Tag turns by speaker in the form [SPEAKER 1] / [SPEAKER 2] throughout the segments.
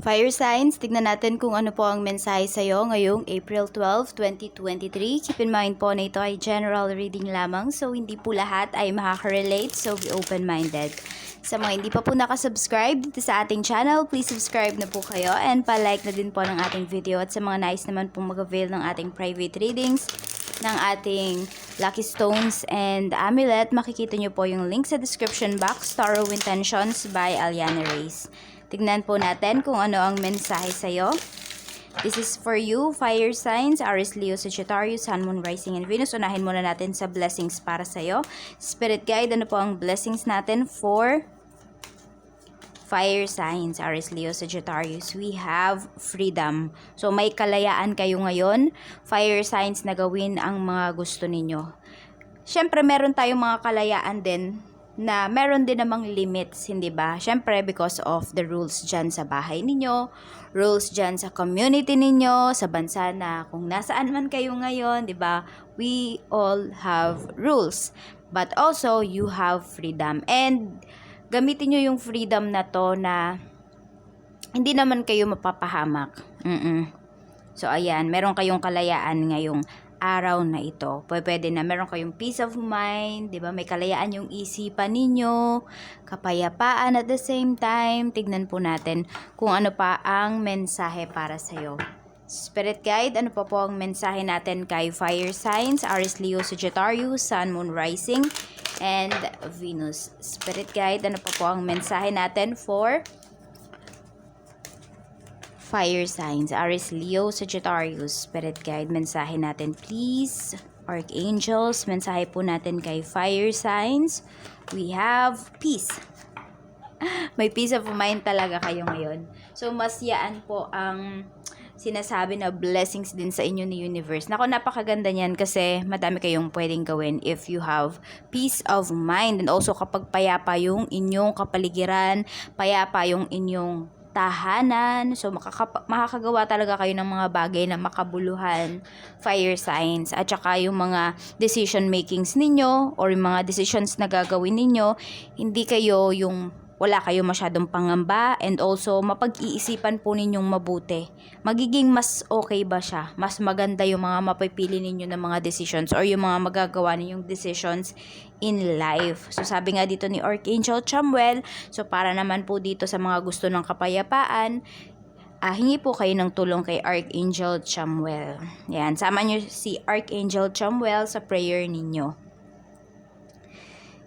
[SPEAKER 1] Fire signs, tignan natin kung ano po ang mensahe sa iyo ngayong April 12, 2023. Keep in mind po na ito ay general reading lamang so hindi po lahat ay makaka-relate so be open-minded. Sa mga hindi pa po nakasubscribe dito sa ating channel, please subscribe na po kayo and pa-like na din po ng ating video at sa mga nais naman po mag-avail ng ating private readings ng ating Lucky Stones and Amulet, makikita nyo po yung link sa description box, Tarot Intentions by Aliana Reyes. Tignan po natin kung ano ang mensahe sa'yo. This is for you, fire signs, Aries, Leo, Sagittarius, Sun, Moon, Rising, and Venus. Unahin muna natin sa blessings para sa'yo. Spirit guide, ano po ang blessings natin for fire signs, Aries, Leo, Sagittarius, we have freedom. So, may kalayaan kayo ngayon. Fire signs na gawin ang mga gusto ninyo. Siyempre, meron tayong mga kalayaan din na meron din namang limits, hindi ba? Siyempre, because of the rules dyan sa bahay ninyo, rules dyan sa community ninyo, sa bansa na kung nasaan man kayo ngayon, di ba? We all have rules. But also, you have freedom. And, gamitin nyo yung freedom na to na hindi naman kayo mapapahamak. Mm-mm. So, ayan, meron kayong kalayaan ngayong araw na ito. Pwede na meron kayong peace of mind, 'di ba? May kalayaan yung isipan ninyo, kapayapaan at the same time. Tignan po natin kung ano pa ang mensahe para sa iyo. Spirit guide, ano pa po ang mensahe natin kay fire signs, Aries, Leo, Sagittarius, Sun, Moon, Rising, and Venus. Spirit guide, ano pa po ang mensahe natin for fire signs, Aries, Leo, Sagittarius, Spirit Guide, mensahe natin please. Archangels, mensahe po natin kay fire signs. We have peace. May peace of mind talaga kayo ngayon. So, mas yaan po ang sinasabi na blessings din sa inyo ni universe. Nako, napakaganda niyan kasi madami kayong pwedeng gawin if you have peace of mind. And also, kapag payapa yung inyong kapaligiran, payapa yung inyong tahanan. So, makakapa- makakagawa talaga kayo ng mga bagay na makabuluhan, fire signs, at saka yung mga decision makings ninyo or yung mga decisions na gagawin ninyo, hindi kayo yung wala kayo masyadong pangamba and also mapag-iisipan po ninyong mabuti. Magiging mas okay ba siya? Mas maganda yung mga mapipili ninyo ng mga decisions or yung mga magagawa ninyong decisions in life. So sabi nga dito ni Archangel Chamuel, so para naman po dito sa mga gusto ng kapayapaan, ah, hingi po kayo ng tulong kay Archangel Chamuel. Yan, sama nyo si Archangel Chamuel sa prayer ninyo.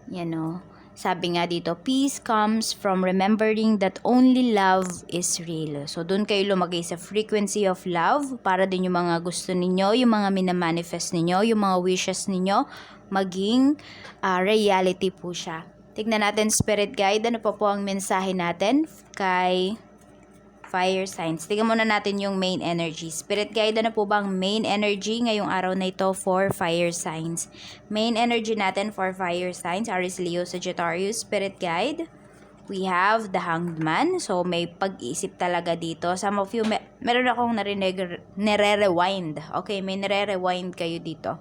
[SPEAKER 1] Yan o. Sabi nga dito, peace comes from remembering that only love is real. So, doon kayo lumagay sa frequency of love para din yung mga gusto ninyo, yung mga minamanifest ninyo, yung mga wishes ninyo, maging ah, reality po siya. Tignan natin, Spirit Guide, ano pa po ang mensahe natin kay fire signs. Tingnan muna natin yung main energy. Spirit guide, ano po bang main energy ngayong araw na ito for fire signs? Main energy natin for fire signs, Aries, Leo, Sagittarius, Spirit guide. We have the Hanged Man. So, may pag-iisip talaga dito. Some of you, may, meron akong narinig, nire-rewind. Okay, may nire-rewind kayo dito.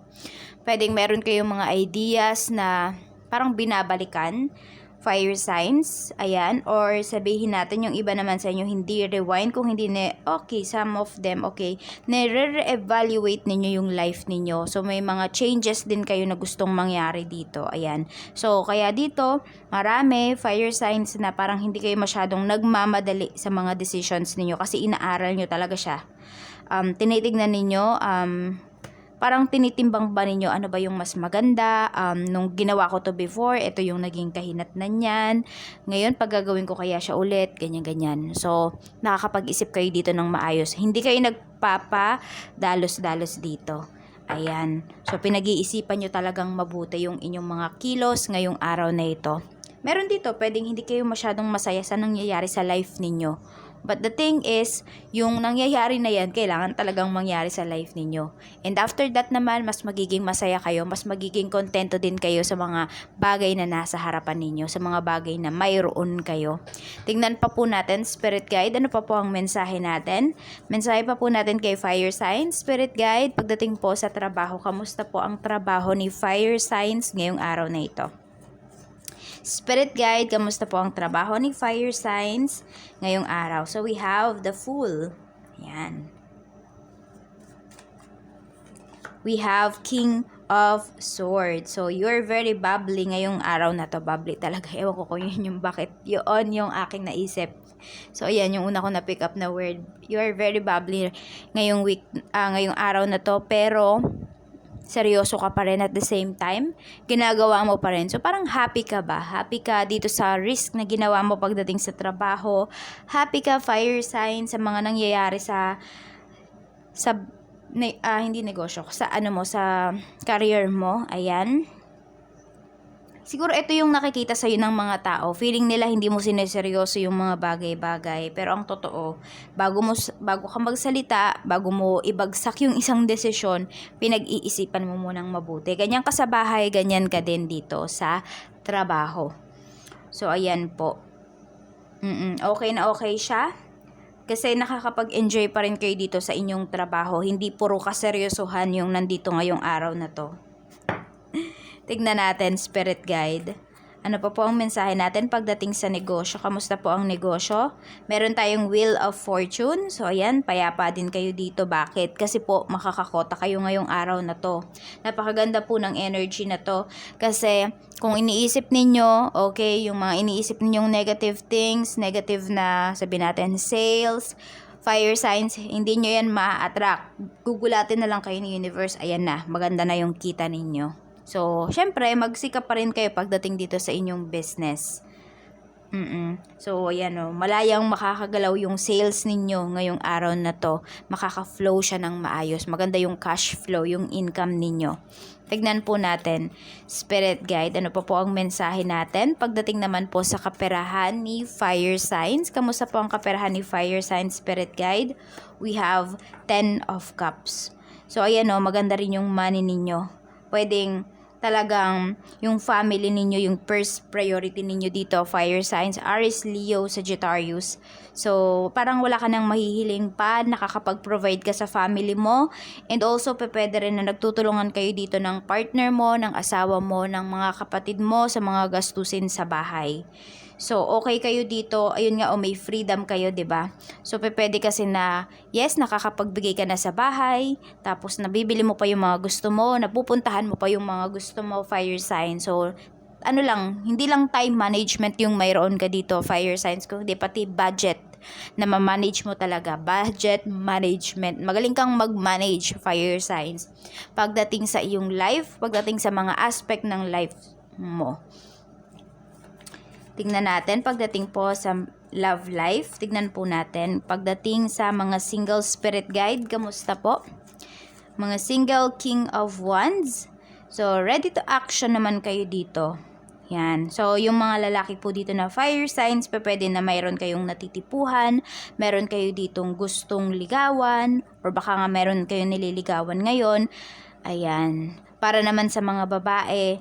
[SPEAKER 1] Pwedeng meron kayong mga ideas na parang binabalikan fire signs, ayan, or sabihin natin yung iba naman sa inyo, hindi rewind, kung hindi na, okay, some of them, okay, nire-evaluate ninyo yung life ninyo, so may mga changes din kayo na gustong mangyari dito, ayan, so kaya dito, marami fire signs na parang hindi kayo masyadong nagmamadali sa mga decisions ninyo, kasi inaaral nyo talaga siya, um, tinitignan ninyo, um, parang tinitimbang ba ninyo ano ba yung mas maganda? Um, nung ginawa ko to before ito yung naging kahinatnan niyan. Ngayon pag gagawin ko kaya siya ulit ganyan ganyan so nakakapag-isip kayo dito ng maayos. Hindi kayo nagpapa dalos dalos dito. Ayan. So pinag-iisipan nyo talagang mabuti yung inyong mga kilos ngayong araw na ito. Meron dito pwedeng hindi kayo masyadong masaya sa nangyayari sa life ninyo But the thing is, yung nangyayari na yan, kailangan talagang mangyari sa life ninyo. And after that naman, mas magiging masaya kayo, mas magiging kontento din kayo sa mga bagay na nasa harapan ninyo, sa mga bagay na mayroon kayo. Tingnan pa po natin, Spirit Guide, ano pa po ang mensahe natin? Mensahe pa po natin kay Fire Signs, Spirit Guide, pagdating po sa trabaho, kamusta po ang trabaho ni Fire Signs ngayong araw na ito? Spirit guide, kamusta po ang trabaho ni fire signs ngayong araw? So we have the Fool. Yan. We have King of Swords. So, you're very bubbly ngayong araw na to. Bubbly talaga. Ewan ko kung yun yung bakit. Yun yung aking naisip. So, ayan, yung una ko na pick up na word. You are very bubbly ngayong week, ah, ngayong araw na to. Pero, seryoso ka pa rin at the same time, ginagawa mo pa rin. So, parang happy ka ba? Happy ka dito sa risk na ginawa mo pagdating sa trabaho. Happy ka, fire sign, sa mga nangyayari sa sa ne, ah, hindi negosyo, sa ano mo, sa career mo. Ayan. Siguro ito yung nakikita sa'yo ng mga tao. Feeling nila hindi mo sineseryoso yung mga bagay-bagay. Pero ang totoo, bago, mo, bago ka magsalita, bago mo ibagsak yung isang desisyon, pinag-iisipan mo munang mabuti. Ganyan ka sa bahay, ganyan ka din dito sa trabaho. So, ayan po. Mm-mm, okay na okay siya. Kasi nakakapag-enjoy pa rin kayo dito sa inyong trabaho. Hindi puro kaseryosohan yung nandito ngayong araw na to. Tignan natin, Spirit Guide. Ano pa po ang mensahe natin pagdating sa negosyo? Kamusta po ang negosyo? Meron tayong Wheel of Fortune. So, ayan, payapa din kayo dito. Bakit? Kasi po, makakakota kayo ngayong araw na to. Napakaganda po ng energy na to. Kasi, kung iniisip ninyo, okay, yung mga iniisip ninyong negative things, negative na, sabi natin, sales, fire signs, hindi nyo yan ma-attract. Gugulatin na lang kayo ni universe. Ayan na, maganda na yung kita ninyo. So, syempre, magsikap pa rin kayo pagdating dito sa inyong business. Mm So, ayan o, malayang makakagalaw yung sales ninyo ngayong araw na to. Makaka-flow siya ng maayos. Maganda yung cash flow, yung income ninyo. Tignan po natin, Spirit Guide, ano pa po ang mensahe natin? Pagdating naman po sa kaperahan ni Fire Signs. Kamusta po ang kaperahan ni Fire Signs, Spirit Guide? We have 10 of Cups. So, ayan o, maganda rin yung money ninyo. Pwedeng talagang yung family ninyo, yung first priority ninyo dito, fire signs, Aries, Leo, Sagittarius. So, parang wala ka nang mahihiling pa, nakakapag-provide ka sa family mo. And also, pwede rin na nagtutulungan kayo dito ng partner mo, ng asawa mo, ng mga kapatid mo sa mga gastusin sa bahay. So, okay kayo dito. Ayun nga, o may freedom kayo, ba So, pe- pwede kasi na, yes, nakakapagbigay ka na sa bahay, tapos nabibili mo pa yung mga gusto mo, napupuntahan mo pa yung mga gusto mo, fire sign. So, ano lang, hindi lang time management yung mayroon ka dito, fire signs, kundi pati budget na ma-manage mo talaga. Budget management. Magaling kang mag-manage fire signs. Pagdating sa iyong life, pagdating sa mga aspect ng life mo. Tingnan natin pagdating po sa love life. Tignan po natin pagdating sa mga single spirit guide. Kamusta po? Mga single king of wands. So, ready to action naman kayo dito. Yan. So, yung mga lalaki po dito na fire signs, pa pwede na mayroon kayong natitipuhan, meron kayo ditong gustong ligawan, or baka nga meron kayong nililigawan ngayon. Ayan. Para naman sa mga babae,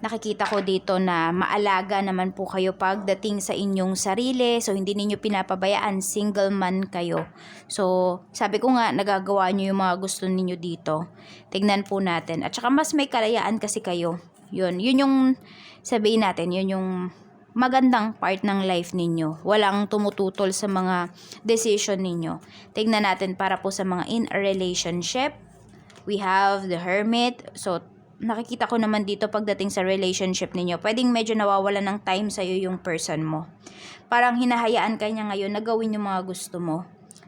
[SPEAKER 1] nakikita ko dito na maalaga naman po kayo pagdating sa inyong sarili. So, hindi ninyo pinapabayaan. Single man kayo. So, sabi ko nga, nagagawa nyo yung mga gusto ninyo dito. Tignan po natin. At saka mas may kalayaan kasi kayo. Yun. Yun yung sabihin natin. Yun yung magandang part ng life ninyo. Walang tumututol sa mga decision ninyo. Tignan natin para po sa mga in a relationship. We have the hermit. So, nakikita ko naman dito pagdating sa relationship ninyo, pwedeng medyo nawawala ng time sa'yo yung person mo. Parang hinahayaan ka niya ngayon na gawin yung mga gusto mo.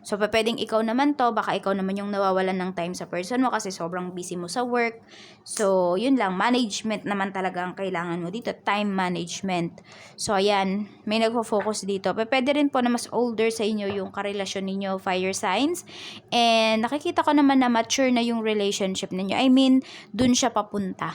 [SPEAKER 1] So, pwedeng ikaw naman to, baka ikaw naman yung nawawalan ng time sa person mo kasi sobrang busy mo sa work. So, yun lang, management naman talaga ang kailangan mo dito, time management. So, ayan, may nagfo-focus dito. Pwede rin po na mas older sa inyo yung karelasyon ninyo, fire signs. And nakikita ko naman na mature na yung relationship ninyo. I mean, dun siya papunta.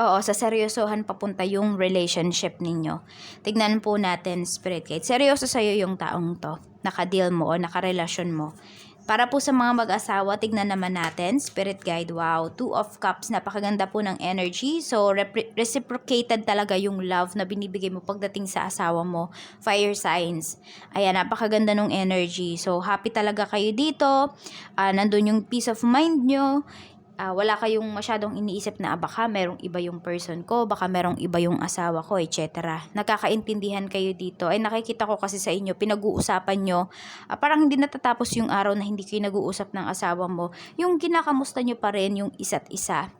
[SPEAKER 1] Oo, sa seryosohan papunta yung relationship ninyo. Tignan po natin, Spirit Guide. Seryoso sa'yo yung taong to. Nakadeal mo o nakarelasyon mo. Para po sa mga mag-asawa, tignan naman natin, Spirit Guide, wow, Two of Cups, napakaganda po ng energy. So, reciprocated talaga yung love na binibigay mo pagdating sa asawa mo. Fire signs. Ayan, napakaganda ng energy. So, happy talaga kayo dito. Ah, nandun yung peace of mind nyo ah, wala kayong masyadong iniisip na ah, baka merong iba yung person ko, baka merong iba yung asawa ko, etc. Nakakaintindihan kayo dito. Ay nakikita ko kasi sa inyo, pinag-uusapan nyo, ah, parang hindi natatapos yung araw na hindi kayo nag-uusap ng asawa mo. Yung kinakamusta nyo pa rin yung isa't isa.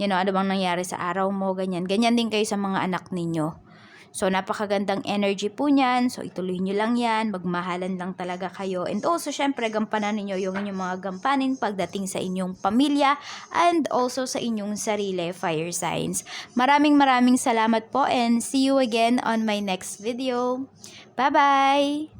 [SPEAKER 1] You know, ano bang nangyari sa araw mo, ganyan. Ganyan din kayo sa mga anak ninyo. So, napakagandang energy po niyan. So, ituloy nyo lang yan. Magmahalan lang talaga kayo. And also, syempre, gampanan ninyo yung inyong mga gampanin pagdating sa inyong pamilya and also sa inyong sarili, fire signs. Maraming maraming salamat po and see you again on my next video. Bye-bye!